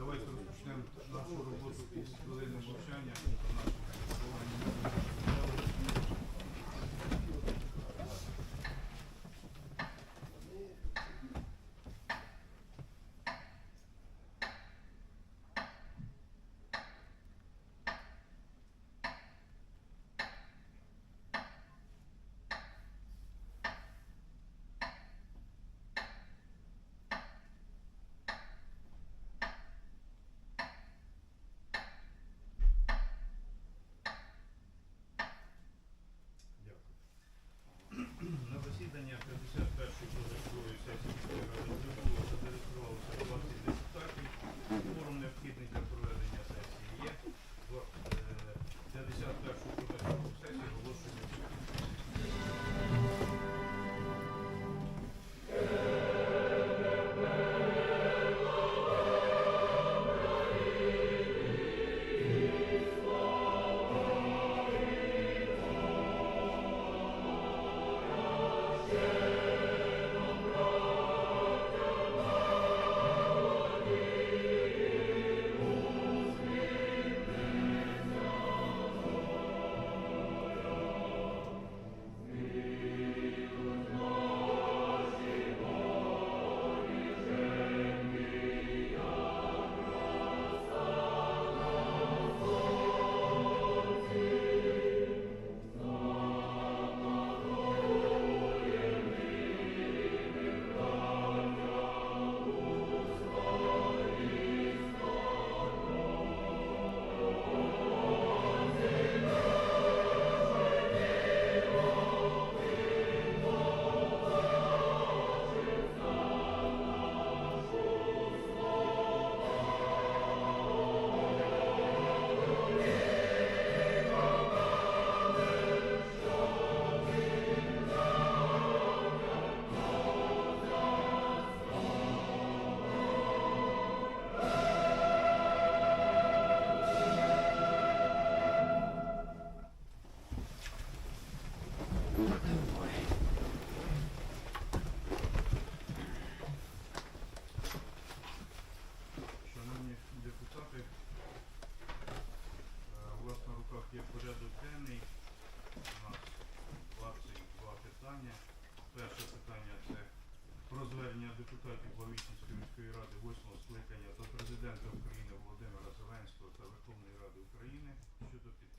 Давайте розпочнемо нашу роботу під хвилини мовчання.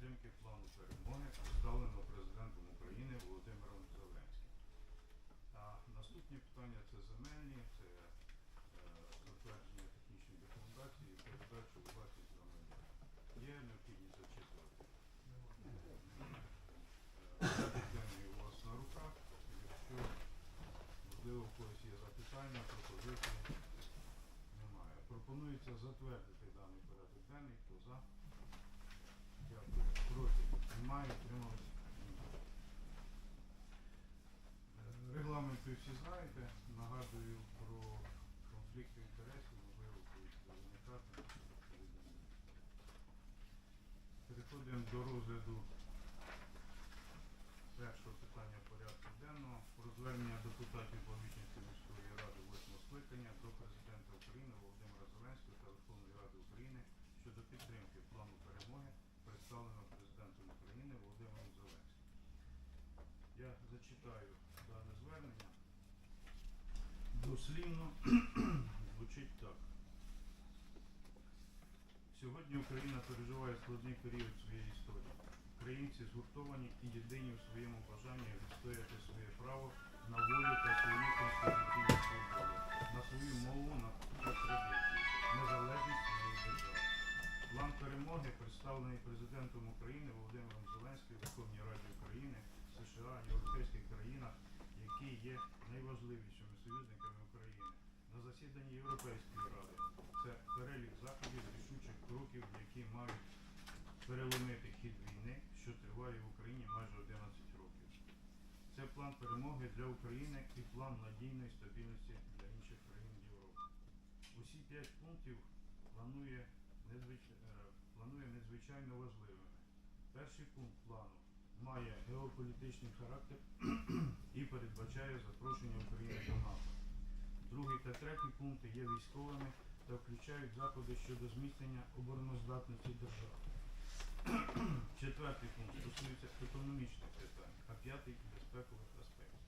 Підтримки плану перемоги, представленого президентом України Володимиром Зеленським. А наступні питання це земельні, це е, затвердження технічної документації передачу власність громадян. Є необхідність зачитувати? Е, денний у вас на руках. Якщо можливо в когось є запитання, пропозиції, немає. Пропонується затвердити даний порядок денний. Хто за? Немає. Утрималися? Немає. Е, Регламент ви всі знаєте. Нагадую про конфлікти інтересів, можливо, виникати. Переходимо до розгляду першого питання порядку денного про звернення депутатів Помічницької міської ради 8 скликання до президента України Володимира Зеленського та Верховної Ради України щодо підтримки плану перемоги, представленого президентом України Володимиром Зеленським. Я зачитаю дане звернення. Дослівно звучить так. Сьогодні Україна переживає складний період своєї історії. Українці згуртовані і єдині в своєму бажанні відстояти своє право на волю та свої конституційні свободи, на свою мову на та традиції, незалежність своєї держави. План перемоги представлений президентом України Володимиром Зеленським Верховній Раді України, США, європейських країнах, які є найважливішими союзниками України. На засіданні Європейської ради це перелік заходів рішучих кроків, які мають переломити хід війни, що триває в Україні майже 11 років. Це план перемоги для України і план надійної стабільності для інших країн Європи. Усі п'ять пунктів планує, незвич... планує надзвичайно важливими. Перший пункт плану має геополітичний характер і передбачає запрошення України до НАТО. Другий та третій пункти є військовими та включають заходи щодо зміцнення обороноздатності держави. Четвертий пункт стосується економічних питань, а п'ятий безпекових аспектів.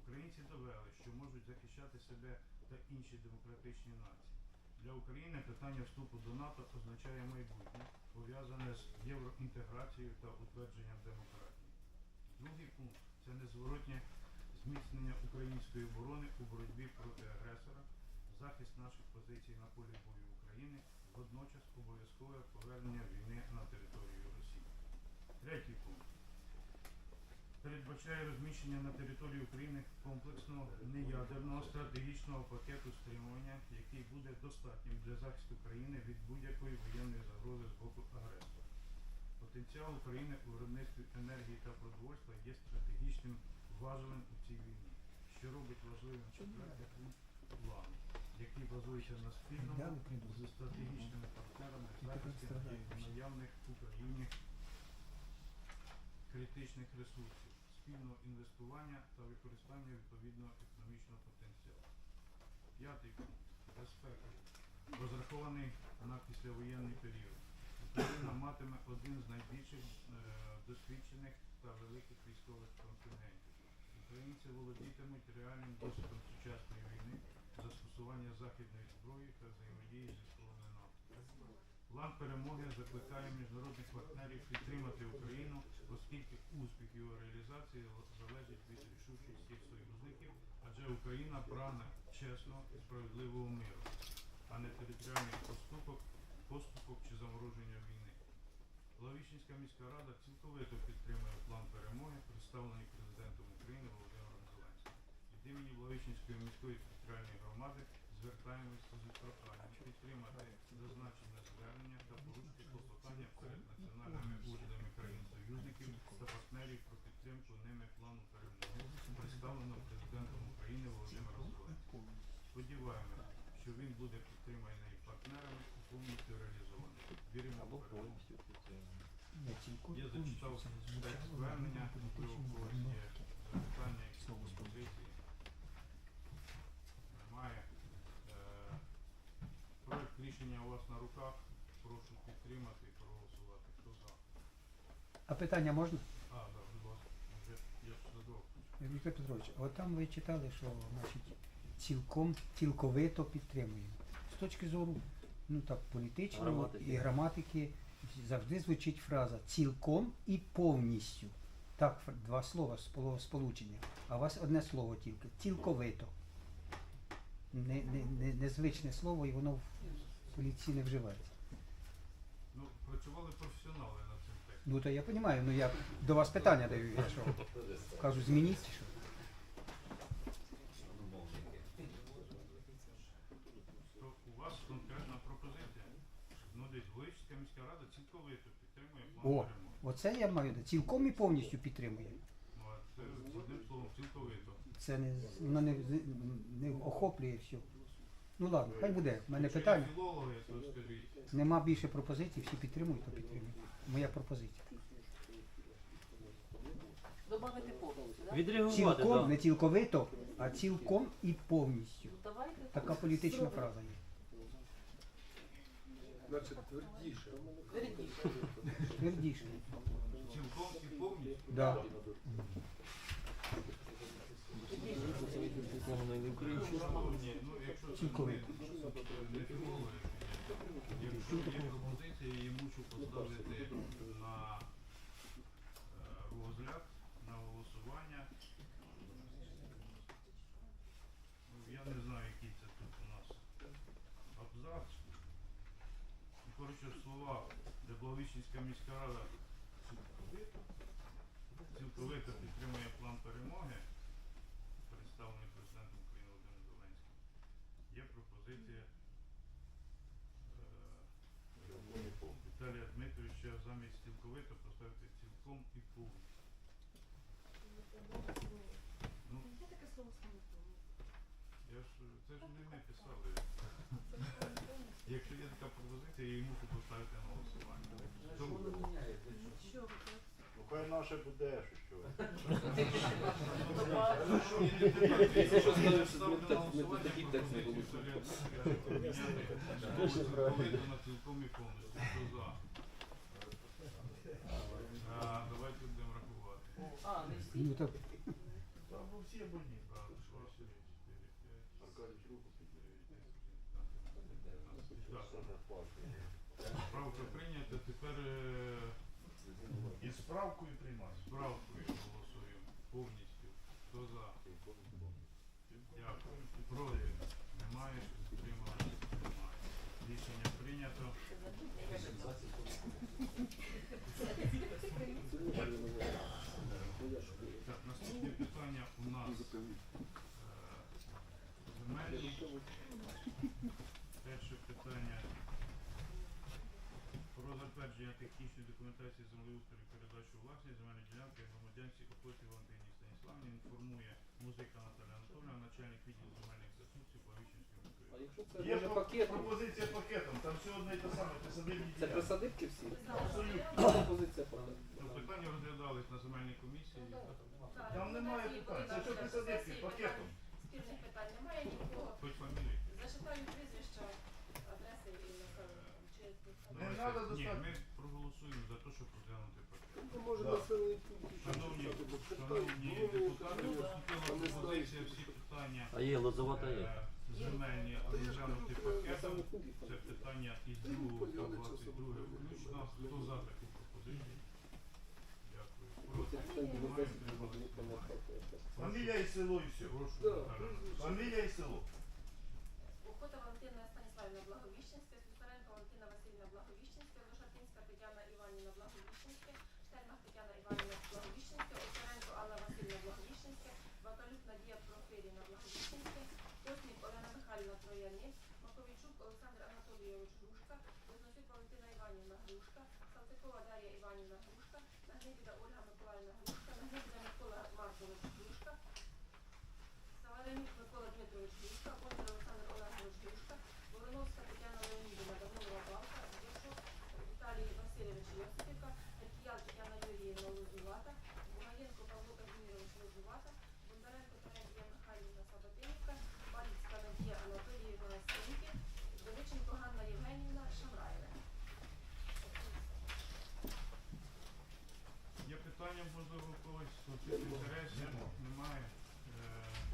Українці довели, що можуть захищати себе та інші демократичні нації. Для України питання вступу до НАТО означає майбутнє, пов'язане з євроінтеграцією та утвердженням демократії. Другий пункт це незворотнє зміцнення української оборони у боротьбі проти агресора, захист наших позицій на полі бою України, водночас обов'язкове повернення війни на територію Росії. Третій пункт передбачає розміщення на території України комплексного неядерного стратегічного пакету стримування, який буде достатнім для захисту країни від будь-якої воєнної загрози з боку агресора. Потенціал України у виробництві енергії та продовольства є стратегічним важелем у цій війні, що робить важливим четвертий пункт плану, який базується на спільному з стратегічними партнерами захисті наявних в Україні критичних ресурсів, спільного інвестування та використання відповідного економічного потенціалу. П'ятий пункт безпека, розрахований на післявоєнний період. Україна матиме один з найбільших е, досвідчених та великих військових контингентів. Українці володітимуть реальним досвідом сучасної війни, застосування західної зброї та взаємодії зі сторонами НАТО. План перемоги закликає міжнародних партнерів підтримати Україну, оскільки успіх його реалізації залежить від рішучості союзників, адже Україна прагне чесного і справедливого миру, а не територіальних поступок, поступок чи замороження війни. Лавічинська міська рада цілковито підтримує план перемоги, представлений президентом України Володимиром Зеленським. Від імені Благовіщенської міської територіальної громади звертаємося з проханням підтримати зазначене звернення та порушити клопотання перед національними урядами країн-союзників та партнерів про підтримку ними плану перемоги, представленого президентом України Володимиром Зеленським. Сподіваємося, що він буде підтриманий партнерами і повністю реалізований. Віримо в перемогу. Я зачитав текст звернення, можливо, у когось є запитання, якісь пропозиції. Немає. Е, Проект рішення у вас на руках. Прошу підтримати і проголосувати. Хто за? А питання можна? А, так, будь ласка. Я ж. Віктор Петрович, от там ви читали, що значить, цілком цілковито підтримуємо. З точки зору ну так, політичної Граматики. і граматики завжди звучить фраза цілком і повністю. Так, два слова сполучення. А у вас одне слово тільки цілковито. Не, не, не, незвичне слово, і воно в поліції не вживається. Ну, працювали професіонали. Ну то я розумію, ну я до вас питання даю, я що кажу, змініть чи що. То у вас конкретна пропозиція. Ну, десь Галицька міська рада цілковито підтримує план О. перемоги. Оце я маю на цілком і повністю підтримую. Ну, а це одним словом цілковито. Це не, воно не, не охоплює все. Ну ладно, хай буде. У мене питання. філологи, то скажіть. Нема більше пропозицій, всі підтримують, то підтримують. Моя пропозиція. Добавити повністю, так? Відреагувати, Цілком, не цілковито, а цілком і повністю. Ну, давайте Така політична фраза є. Значить, твердіше. Твердіше. Твердіше. Цілком і повністю. Да. Ну якщо є пропозиція, я мушу поставити на е, розгляд, на голосування. Ну, я не знаю, який це тут у нас абзац. Ну, коротше, слова, де міська рада цілковито підтримує план перемоги, представлений президентом України Володимиром Зеленським. Є пропозиція е, Віталія Дмитровича замість цілковито поставити цілком і повністю. Ну, Є таке слово самопоміч. я ж це ж не ми писали. Якщо є така пропозиція, я її мушу поставити на голосування. Що ви хай наше буде, що що. Якщо що скажеш, що ми так- ми голосування такий текст не голосуємо. Цілковито на цілком і повністю. Хто за? А, Давайте будемо рахувати. А, не всі. Ну так Там всі або ні. Раз, два, три, чотири, п'ять. Так. Справка прийнята. Тепер е, І справкою приймаю. справкою голосуємо повністю. Хто за? Дякую. Проти? Немає. Утрималися? Немає. Рішення прийнято. Так, наступне питання у нас е, земельні. Перше питання про затвердження технічної документації землеустрою передачу власність земельної ділянки громадянці Копоті Валентині Станіславні інформує музика Наталя Анатольовна, начальник відділу земельних ресурсів Плавічинської А міської. якщо це Є може про- пакетом, пропозиція пакетом, там все одне і те саме, ти садибні це присадибки всі? Абсолютно. Пропозиція пакетом. Ну, питання розглядались на земельній комісії. Там немає питань. Це що ти садибки, пакетом. Спільних питань немає нікого. Хоч фамілії. Зачитаю прізвища, адреси і. Чи Не надо Ні, ми проголосуємо за те, щоб розглянути пакет. Ну, може Да. населений пункт. Шановні, шановні депутати, поступила пропозиція всі питання А є лозовата є. е, земельні розглянути пакетом. Це питання із 2 по 22 включно. Хто за таку пропозицію? Дякую. Проти? Немає, утримались? Немає. Фамілія і село і все. Прошу, Да. Наталя. Фамілія і село. Охота Валентина Станіславівна Благовіщенська, Світлоренко Валентина Васильівна Благовіщенська, Лошатинська Тетяна Іванівна Благовіщенська, Штельмах Тетяна Іванівна Благовіщенська, Овчаренко Алла Васильівна Благовіщенська, Бакалюк Надія Профирівна Благовіщенська, Космік Олена Михайлівна Трояни, Маковійчук Олександр Анатолійович Грушка, Возносюк Валентина Іванівна Грушка, Салтикова Дар'я Іванівна Грушка, Нагнибіда Ольга Миколаївна Грушка, Нагнибіда Микола Маркович Грушка, Саваренюк Микола Дмитрович Грушка, Бондар Олександр Олегович Грушка, Вороновська Тетяна Леонідівна, Данилова Балка, Йосипівка, Рекіял Тетяна Юріївна Лозувата, Бугаєнко Павло Казимірович Лозувата, Бондаренко Терезія Михайлівна Сабатинівка, Баліцька Надія Анатоліївна Синьки, Довиченко Ганна Євгенівна Шамраєва. Є питання, можливо, у когось конфлікт інтересів? Немає. Е,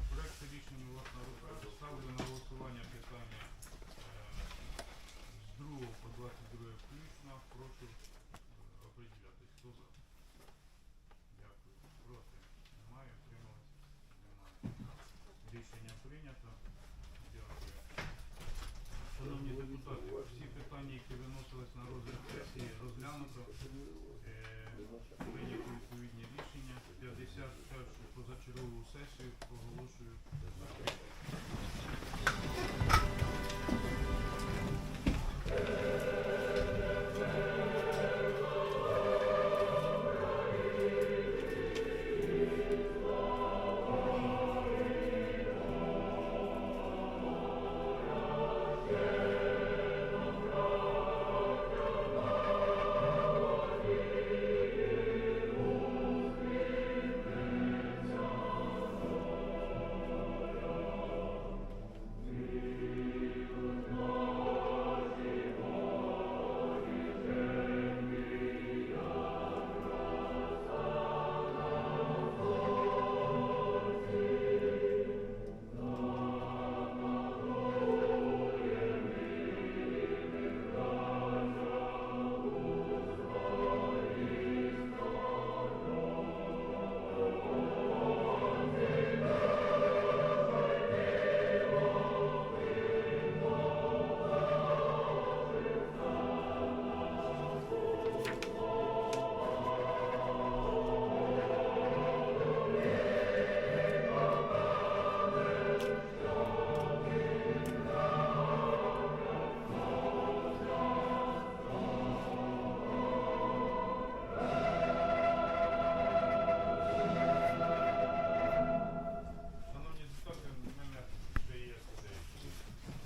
Проект рішення у вас на руках. Ставлю на голосування питання е, з 2 по 22 включно. Прошу за? Дякую. Проти? Немає. Утримались? Немає. Рішення прийнято. Дякую. Шановні депутати, всі питання, які виносились на розгляд сесії, розглянуто. Е, Прийняті відповідні рішення. 51 позачергову сесію оголошую закритою.